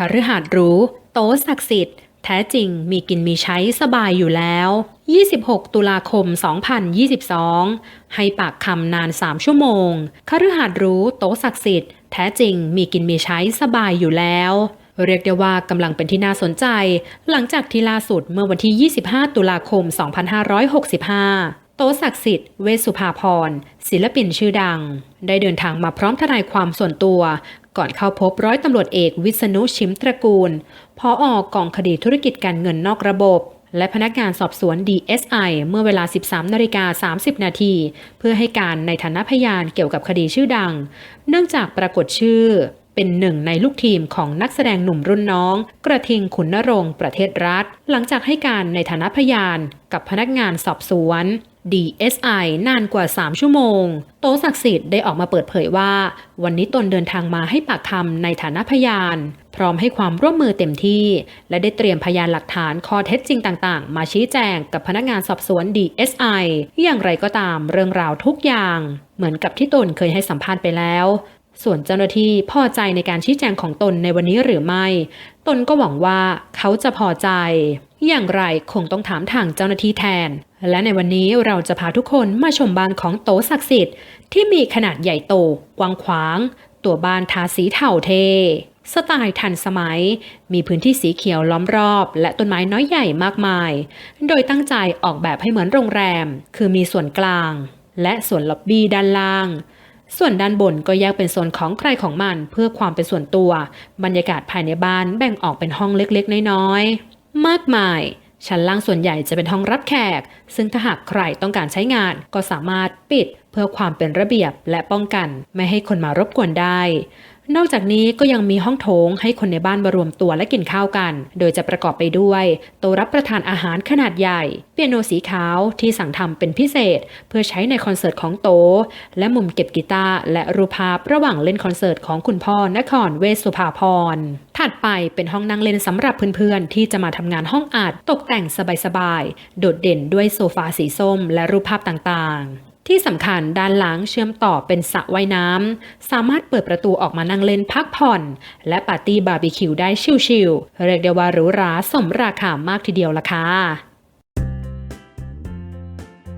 คฤหาสน์หรูโต๊ะศักดิ์สิทธิ์ แท้จริงมีกินมีใช้สบายอยู่แล้ว 26 ตุลาคม 2022 ให้ปากคำนาน 3 ชั่วโมงคฤหาสน์หรูโต๊ะศักดิ์สิทธิ์ แท้จริงมีกินมีใช้สบายอยู่แล้วเรียกได้ว่ากำลังเป็นที่น่าสนใจ หลังจากที่ล่าสุดเมื่อวันที่ 25 ตุลาคม 2565 โตศักดิ์สิทธิ์ เวสุภาพรศิลปินชื่อดัง ได้เดินทางมาพร้อมทนายความส่วนตัว ก่อนเข้าพบร้อยตำรวจเอกวิษณุชิมตระกูลพออกองคดีธุรกิจการเงินนอกระบบ และพนักงานสอบสวน DSI เมื่อเวลา 13นาฬิกา30 นาที เพื่อให้การในฐานะพยานเกี่ยวกับคดีชื่อดัง เนื่องจากปรากฏชื่อเป็นหนึ่งในลูกทีมของนักแสดงหนุ่มรุ่นน้อง กระทิงขุนนรงค์ประเทศรัฐ หลังจากให้การในฐานะพยานกับพนักงานสอบสวน DSI นานกว่า 3 ชั่วโมง โตศักดิ์สิทธิ์ได้ออกมาเปิดเผยว่า วันนี้ตนเดินทางมาให้ปากคำในฐานะพยาน พร้อมให้ความร่วมมือเต็มที่ และได้เตรียมพยานหลักฐานข้อเท็จจริงต่างๆ มาชี้แจงกับพนักงานสอบสวน DSI อย่างไรก็ตามเรื่องราวทุกอย่าง เหมือนกับที่ตนเคยให้สัมภาษณ์ไปแล้ว ส่วนเจ้าหน้าที่พอใจในการชี้แจงของตนในวันนี้หรือไม่ ตนก็หวังว่าเขาจะพอใจ อย่างไรคงต้องถามทางเจ้าหน้าที่แทน และในวันนี้เราจะพาทุกคนมาชมบ้านของโตศักดิ์สิทธิ์ที่มีขนาดใหญ่โต กว้างขวาง ตัวบ้านทาสีเทาเท สไตล์ทันสมัย มีพื้นที่สีเขียวล้อมรอบ และต้นไม้น้อยใหญ่มากมาย โดยตั้งใจออกแบบให้เหมือนโรงแรม คือมีส่วนกลาง และส่วนล็อบบี้ด้านล่างส่วนด้านบนก็แยกเป็นโซนของใครของมันเพื่อความเป็นส่วนตัว บรรยากาศภายในบ้านแบ่งออกเป็นห้องเล็กๆ น้อยๆ มากมาย ชั้นล่างส่วนใหญ่จะเป็นห้องรับแขก ซึ่งถ้าหากใครต้องการใช้งานก็สามารถปิดเพื่อความเป็นระเบียบและป้องกัน ไม่ให้คนมารบกวนได้ นอกจากนี้ก็ยังมีห้องโถงให้คนในบ้านมารวมตัวและกินข้าวกัน โดยจะประกอบไปด้วยโต๊ะรับประทานอาหารขนาดใหญ่ เปียโนสีขาวที่สั่งทำเป็นพิเศษ เพื่อใช้ในคอนเสิร์ตของโต๊ะและมุมเก็บกีตาร์และรูปภาพระหว่างเล่นคอนเสิร์ตของคุณพ่อนครเวสสุภาพรถัดไปเป็นห้องนั่งเล่นสำหรับเพื่อนๆ ที่จะมาทำงานห้องอัดตกแต่งสบายๆ โดดเด่นด้วยโซฟาสีส้มและรูปภาพต่างๆ ที่สำคัญด้านหลังเชื่อมต่อเป็นสระว่ายน้ำ สามารถเปิดประตูออกมานั่งเล่นพักผ่อน และปาร์ตี้บาร์บีคิวได้ชิลๆ เรียกได้ว่าหรูหราสมราคามากทีเดียวล่ะค่ะ